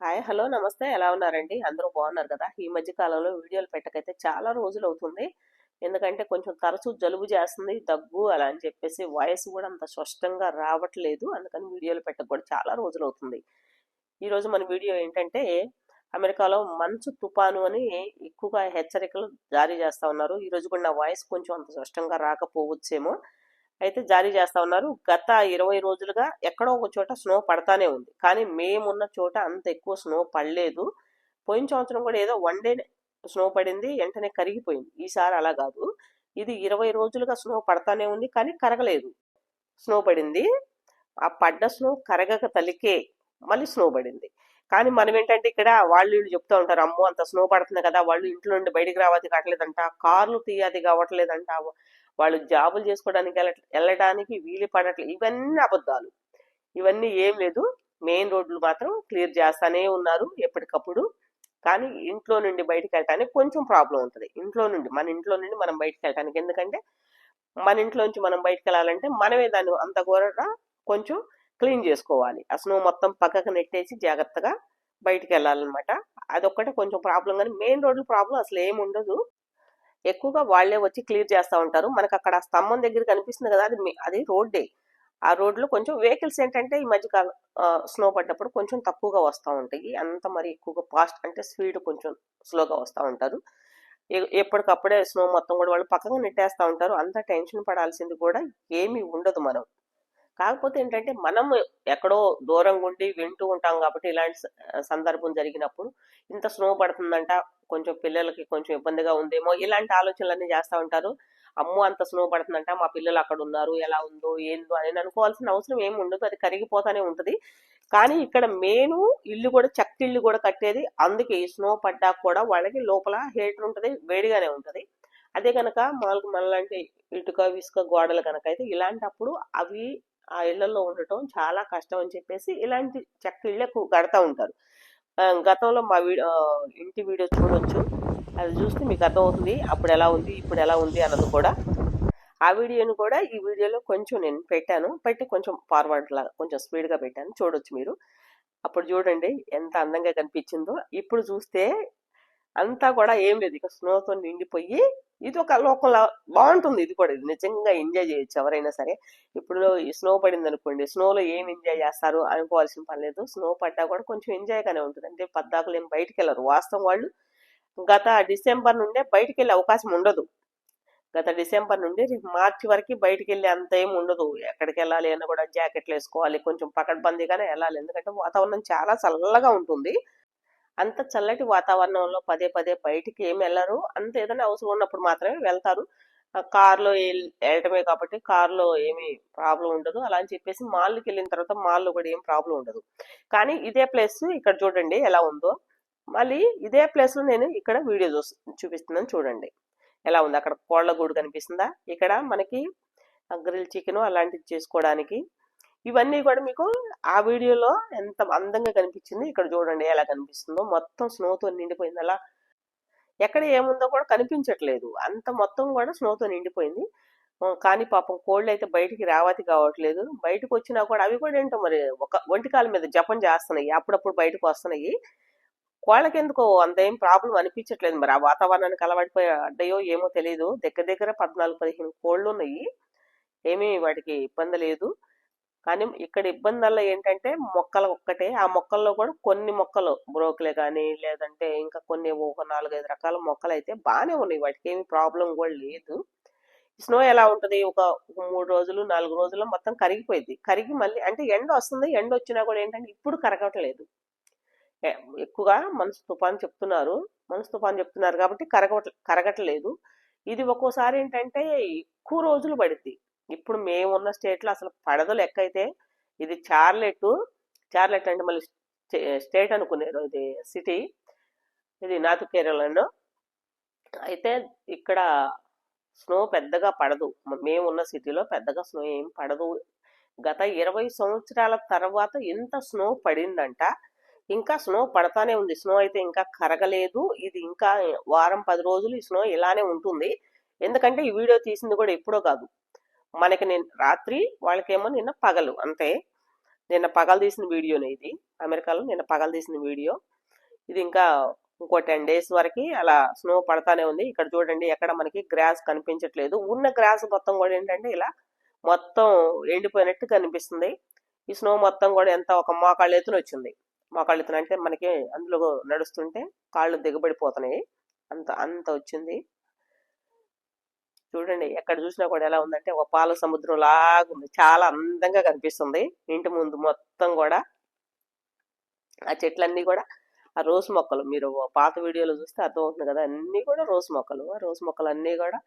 Hi hello నమస్తే. ఎలా ఉన్నారండి? అందరూ బాగున్నారు కదా? ఈ మధ్య కాలంలో వీడియోలు పెట్టకైతే చాలా రోజులు అవుతుంది ఎందుకంటే కొంచెం తరచూ జలుబు చేస్తుంది దగ్గు అలా అని చెప్పేసి వాయిస్ కూడా అంత స్పష్టంగా రావట్లేదు. అందుకని వీడియోలు పెట్టక కూడా చాలా రోజులు అవుతుంది ఈరోజు మన వీడియో ఏంటంటే అమెరికాలో మంచు తుఫాను అని ఎక్కువగా హెచ్చరికలు జారీ చేస్తా ఉన్నారు. ఈ రోజు కూడా నా వాయిస్ కొంచెం అంత స్పష్టంగా రాకపోవచ్చేమో. అయితే జారీ చేస్తా ఉన్నారు. గత ఇరవై రోజులుగా ఎక్కడో ఒక చోట స్నో పడతానే ఉంది. కానీ మేమున్న చోట అంత ఎక్కువ స్నో పడలేదు. పోయిన సంవత్సరం కూడా ఏదో వన్ డే స్నో పడింది వెంటనే కరిగిపోయింది. ఈసారి అలా కాదు. ఇది ఇరవై రోజులుగా స్నో పడతానే ఉంది కానీ కరగలేదు. స్నో పడింది. ఆ పడ్డ స్నో కరగక తలికే మళ్ళీ స్నో పడింది. కానీ మనం ఏంటంటే ఇక్కడ వాళ్ళు వీళ్ళు చెప్తూ ఉంటారు అమ్మో అంత స్నో పడుతుంది కదా వాళ్ళు ఇంట్లో నుండి బయటికి రావద్దు కావట్లేదంట కార్లు తీయది కావట్లేదంట. వాళ్ళు జాబులు చేసుకోవడానికి వెళ్ళడానికి వీలు పడట్లేదు ఇవన్నీ అబద్ధాలు. ఇవన్నీ ఏం లేదు. మెయిన్ రోడ్లు మాత్రం క్లియర్ చేస్తానే ఉన్నారు ఎప్పటికప్పుడు. కానీ ఇంట్లో నుండి బయటకు వెళ్ళటానికి కొంచెం ప్రాబ్లం ఉంటుంది. ఇంట్లో నుండి మన ఇంట్లో నుండి మనం బయటికి వెళ్ళటానికి. ఎందుకంటే మన ఇంట్లో నుంచి మనం బయటికి వెళ్ళాలంటే మనమే దాన్ని అంత కూడా కొంచెం క్లీన్ చేసుకోవాలి. ఆ స్నో మొత్తం పక్కకు నెట్టేసి జాగ్రత్తగా బయటికి వెళ్ళాలన్నమాట. అదొక్కటే కొంచెం ప్రాబ్లం. కానీ మెయిన్ రోడ్లు ప్రాబ్లం అసలు ఏమి ఉండదు. ఎక్కువగా వాళ్ళే వచ్చి క్లియర్ చేస్తూ ఉంటారు. మనకు అక్కడ స్తంభం దగ్గర కనిపిస్తుంది కదా అది అది రోడ్డే. ఆ రోడ్లో కొంచెం వెహికల్స్ ఏంటంటే ఈ మధ్య కాలం స్నో పడ్డప్పుడు కొంచెం తక్కువగా వస్తూ ఉంటాయి. అంత మరి ఎక్కువగా ఫాస్ట్ అంటే స్పీడ్ కొంచెం స్లోగా వస్తూ ఉంటారు. ఎప్పటికప్పుడే స్నో మొత్తం కూడా వాళ్ళు పక్కగా నెట్టేస్తూ ఉంటారు. అంత టెన్షన్ పడాల్సింది కూడా ఏమీ ఉండదు మనం. కాకపోతే ఏంటంటే మనం ఎక్కడో దూరంగా ఉండి వింటూ ఉంటాం కాబట్టి ఇలాంటి సందర్భం జరిగినప్పుడు ఇంత స్నో పడుతుందంట కొంచెం పిల్లలకి కొంచెం ఇబ్బందిగా ఉందేమో ఇలాంటి ఆలోచనలన్నీ చేస్తూ ఉంటారు. అమ్మో అంత స్నో పడుతుందంట మా పిల్లలు అక్కడ ఉన్నారు ఎలా ఉందో ఏందో అని అనుకోవాల్సిన అవసరం ఏమి ఉండదు అది కరిగిపోతానే ఉంటుంది. కానీ ఇక్కడ మెయిన్ ఇల్లు కూడా చెక్క ఇల్లు కూడా కట్టేది అందుకే ఈ స్నో పడ్డా కూడా వాళ్ళకి లోపల హీటర్ ఉంటుంది వేడిగానే ఉంటుంది. అదే కనుక మామూలుగా మనలాంటి ఇటుక ఇసుక గోడలు కనుక అయితే ఇలాంటప్పుడు అవి ఆ ఇళ్ళలో ఉండటం చాలా కష్టం అని చెప్పేసి ఇలాంటి చెక్క ఇళ్ళకు కడతా ఉంటారు. గతంలో మా వీడియో ఇంటి వీడియో చూడొచ్చు. అది చూస్తే మీకు అర్థమవుతుంది అప్పుడు ఎలా ఉంది ఇప్పుడు ఎలా ఉంది అన్నది కూడా. ఆ వీడియోని కూడా ఈ వీడియోలో కొంచెం నేను పెట్టాను. పెట్టి కొంచెం ఫార్వర్డ్ లాగా కొంచెం స్పీడ్గా పెట్టాను. చూడొచ్చు మీరు. అప్పుడు చూడండి ఎంత అందంగా కనిపించిందో. ఇప్పుడు చూస్తే అంతా కూడా ఏం లేదు. ఇక స్నోతో నిండిపోయి ఇది ఒక లోకంలో బాగుంటుంది. ఇది కూడా ఇది నిజంగా ఎంజాయ్ చేయొచ్చు ఎవరైనా సరే. ఇప్పుడు స్నో పడింది అనుకోండి స్నోలో ఏం ఎంజాయ్ చేస్తారు అనుకోవాల్సిన పని లేదు. స్నో పడ్డా కూడా కొంచెం ఎంజాయ్గానే ఉంటుంది. అంటే పద్దాకులు ఏం బయటికి వెళ్ళరు వాస్తవం వాళ్ళు గత డిసెంబర్ నుండే బయటికి వెళ్ళే అవకాశం ఉండదు. గత డిసెంబర్ నుండి మార్చి వరకు బయటికి వెళ్ళే అంత ఏం ఉండదు. ఎక్కడికి వెళ్ళాలి అన్న కూడా జాకెట్లు వేసుకోవాలి. కొంచెం పకడ్బందీగానే వెళ్ళాలి. ఎందుకంటే వాతావరణం చాలా చల్లగా ఉంటుంది. అంత చల్లటి వాతావరణంలో పదే పదే బయటికి ఏమి వెళ్ళరు. అంత ఏదైనా అవసరం ఉన్నప్పుడు మాత్రమే వెళ్తారు. ఆ కార్లో వెళ్ళటమే కాబట్టి కార్లో ఏమీ ప్రాబ్లం ఉండదు. అలా అని చెప్పేసి మాల్కి వెళ్ళిన తర్వాత మాల్లో కూడా ఏం ప్రాబ్లం ఉండదు. కానీ ఇదే ప్లేస్ ఇక్కడ చూడండి ఎలా ఉందో. మళ్ళీ ఇదే ప్లేస్లో నేను ఇక్కడ వీడియో చూ చూపిస్తున్నాను చూడండి. ఎలా ఉంది? అక్కడ కోళ్ళ గూడు కనిపిస్తుందా? ఇక్కడ మనకి గ్రిల్ చికెన్ అలాంటివి చేసుకోవడానికి ఇవన్నీ కూడా మీకు ఆ వీడియోలో ఎంత అందంగా కనిపించింది ఇక్కడ చూడండి ఎలా కనిపిస్తుందో. మొత్తం స్నోతో నిండిపోయింది అలా. ఎక్కడ ఏముందో కూడా కనిపించట్లేదు. అంత మొత్తం కూడా స్నోతో నిండిపోయింది. కానీ పాపం కోళ్ళు అయితే బయటికి రావతి కావట్లేదు. బయటకు వచ్చినా కూడా అవి కూడా ఏంటో మరి ఒక ఒంటికాల మీద జపం చేస్తున్నాయి. అప్పుడప్పుడు బయటకు వస్తున్నాయి. కోళ్ళకి ఎందుకో అంత ఏం ప్రాబ్లం అనిపించట్లేదు మరి. ఆ వాతావరణానికి అలవాటిపోయి అడ్డాయో ఏమో తెలియదు దగ్గర దగ్గర పద్నాలుగు పదిహేను కోళ్ళు ఉన్నాయి. ఏమీ వాటికి ఇబ్బంది లేదు. కానీ ఇక్కడ ఇబ్బంది ఏంటంటే మొక్కలు ఒక్కటే. ఆ మొక్కల్లో కూడా కొన్ని మొక్కలు బ్రోకలే కానీ లేదంటే ఇంకా కొన్ని ఒక నాలుగైదు రకాల మొక్కలు అయితే బాగానే ఉన్నాయి. వాటికి ఏమి ప్రాబ్లం కూడా లేదు. స్నో ఎలా ఉంటుంది? ఒక మూడు రోజులు నాలుగు రోజులు మొత్తం కరిగిపోయింది కరిగి మళ్ళీ అంటే ఎండ వస్తుంది. ఎండ వచ్చినా కూడా ఏంటంటే ఇప్పుడు కరగట్లేదు. ఎక్కువగా మనసు తుఫాన్ చెప్తున్నారు. మనసు తుఫాన్ చెప్తున్నారు కాబట్టి కరగట కరగట్లేదు. ఇది ఒక్కోసారి ఏంటంటే ఎక్కువ రోజులు పడుద్ది. ఇప్పుడు మేము ఉన్న స్టేట్లో అసలు పడదు లెక్క అయితే ఇది చార్లెట్ చార్లెట్ అంటే మళ్ళీ స్టేట్ అనుకున్నారు. ఇది సిటీ ఇది నాతు కేరళలో. అయితే ఇక్కడ స్నో పెద్దగా పడదు. మేము ఉన్న సిటీలో పెద్దగా స్నో ఏం పడదు. గత ఇరవై సంవత్సరాల తర్వాత ఎంత స్నో పడిందంట. ఇంకా స్నో పడతానే ఉంది. స్నో అయితే ఇంకా కరగలేదు. ఇది ఇంకా వారం పది రోజులు ఈ స్నో ఇలానే ఉంటుంది. ఎందుకంటే ఈ వీడియో తీసింది కూడా ఎప్పుడో కాదు. మనకి నేను రాత్రి వాళ్ళకేమో నిన్న పగలు అంతే. నిన్న పగలు తీసిన వీడియోనే ఇది. అమెరికాలో నిన్న పగలు తీసిన వీడియో. ఇది ఇంకా ఇంకో టెన్ డేస్ వరకు అలా స్నో పడతానే ఉంది. ఇక్కడ చూడండి ఎక్కడ మనకి గ్రాస్ కనిపించట్లేదు. ఉన్న గ్రాస్ మొత్తం కూడా ఏంటంటే ఇలా మొత్తం ఎండిపోయినట్టు కనిపిస్తుంది. ఈ స్నో మొత్తం కూడా ఎంత ఒక మోకాళ్ళ ఎత్తున వచ్చింది. మోకాళ్ళ ఎత్తున అంటే మనకి అందులో నడుస్తుంటే కాళ్ళు దిగబడిపోతున్నాయి. అంత అంత వచ్చింది. చూడండి ఎక్కడ చూసినా కూడా ఎలా ఉందంటే ఒక పాల సముద్రం లాగా ఉంది. చాలా అందంగా కనిపిస్తుంది. ఇంటి ముందు మొత్తం కూడా ఆ చెట్లన్నీ కూడా ఆ రోస్ మొక్కలు. మీరు పాత వీడియోలో చూస్తే అర్థమవుతుంది కదా అన్నీ కూడా రోస్ మొక్కలు. ఆ రోస్ మొక్కలు అన్నీ కూడా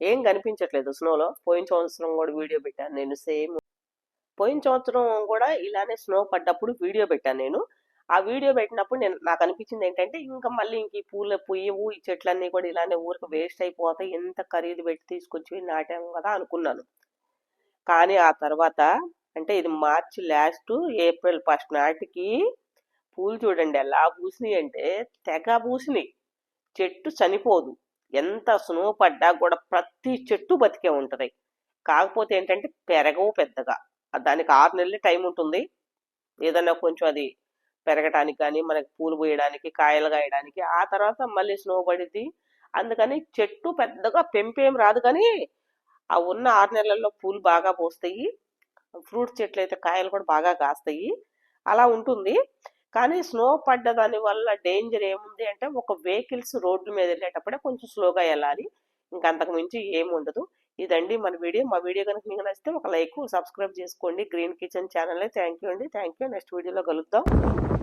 ఏం కనిపించట్లేదు స్నోలో. పోయిన సంవత్సరం కూడా వీడియో పెట్టాను నేను. సేమ్ పోయిన సంవత్సరం కూడా ఇలానే స్నో పడ్డప్పుడు వీడియో పెట్టాను నేను. ఆ వీడియో పెట్టినప్పుడు నేను నాకు అనిపించింది ఏంటంటే ఇంకా మళ్ళీ ఇంక ఈ పూల పుయ్యవు ఈ చెట్లన్నీ కూడా ఇలానే ఊరికి వేస్ట్ అయిపోతాయి. ఎంత ఖరీదు పెట్టి తీసుకొచ్చి నాటాము కదా అనుకున్నాను. కానీ ఆ తర్వాత అంటే ఇది మార్చి లాస్ట్ ఏప్రిల్ ఫస్ట్ నాటికి పూలు చూడండి ఎలా పూసినాయి అంటే తెగ పూసినాయి. చెట్టు చనిపోదు. ఎంత స్నో పడ్డా కూడా ప్రతి చెట్టు బతికే ఉంటుంది. కాకపోతే ఏంటంటే పెరగవు పెద్దగా. దానికి ఆరు నెలలు టైం ఉంటుంది. ఏదైనా కొంచెం అది పెరగటానికి కానీ మనకి పూలు పోయడానికి కాయలు కాయడానికి ఆ తర్వాత మళ్ళీ స్నో పడిద్ది. అందుకని చెట్టు పెద్దగా పెంపేం రాదు కానీ ఆ ఉన్న ఆరు నెలల్లో పూలు బాగా పోస్తాయి. ఫ్రూట్ చెట్లు అయితే కాయలు కూడా బాగా కాస్తాయి. అలా ఉంటుంది. కానీ స్నో పడ్డ దాని వల్ల డేంజర్ ఏముంది అంటే ఒక వెహికల్స్ రోడ్ల మీద వెళ్ళేటప్పుడే కొంచెం స్లోగా వెళ్ళాలి. ఇంకా మించి ఏమి ఉండదు. ఇదండి మన వీడియో. మా వీడియో కనుక మీకు నచ్చితే ఒక లైక్ సబ్స్క్రైబ్ చేసుకోండి. Green kitchen channel thank you అండి. Thank you. నెక్స్ట్ వీడియోలో కలుద్దాం.